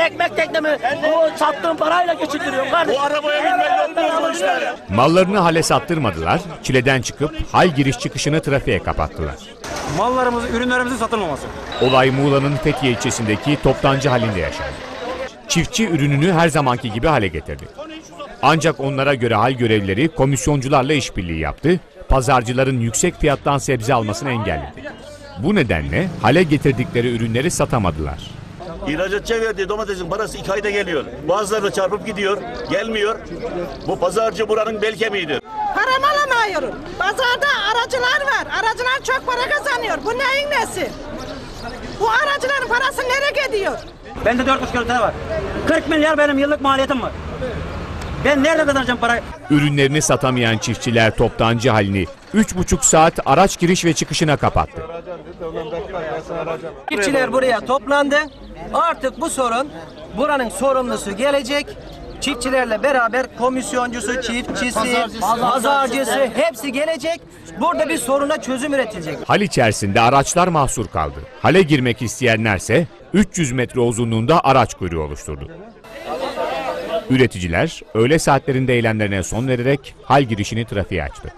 Ekmek teknemi bu sattığım parayla geçindiriyorum kardeşim. Bu arabaya binmek işler. Mallarını hale sattırmadılar, çileden çıkıp hal giriş çıkışını trafiğe kapattılar. mallarımızı, ürünlerimizin satılmaması. Olay Muğla'nın Fethiye ilçesindeki toptancı halinde yaşandı. Çiftçi ürününü her zamanki gibi hale getirdi. Ancak onlara göre hal görevlileri komisyoncularla işbirliği yaptı, pazarcıların yüksek fiyattan sebze almasını engelledi. Bu nedenle hale getirdikleri ürünleri satamadılar. İhracatçıya verdiği domatesin parası iki ayda geliyor. Bazıları çarpıp gidiyor, gelmiyor. Bu pazarcı buranın bel kemiğidir. Paramı alamıyorum. Pazarda aracılar var. Aracılar çok para kazanıyor. Bu neyin nesi? Bu aracıların parası nereye gidiyor? Bende 4,5 kilo tane var. 40 milyar benim yıllık maliyetim var. Ben nerede kazanacağım parayı? Ürünlerini satamayan çiftçiler toptancı halini 3,5 saat araç giriş ve çıkışına kapattı. Çiftçiler buraya toplandı. Artık bu sorun buranın sorumlusu gelecek. Çiftçilerle beraber komisyoncusu, çiftçisi, pazarcısı hepsi gelecek. Burada bir soruna çözüm üretilecek. Hal içerisinde araçlar mahsur kaldı. Hale girmek isteyenlerse 300 metre uzunluğunda araç kuyruğu oluşturdu. Üreticiler öğle saatlerinde eylemlerine son vererek hal girişini trafiğe açtı.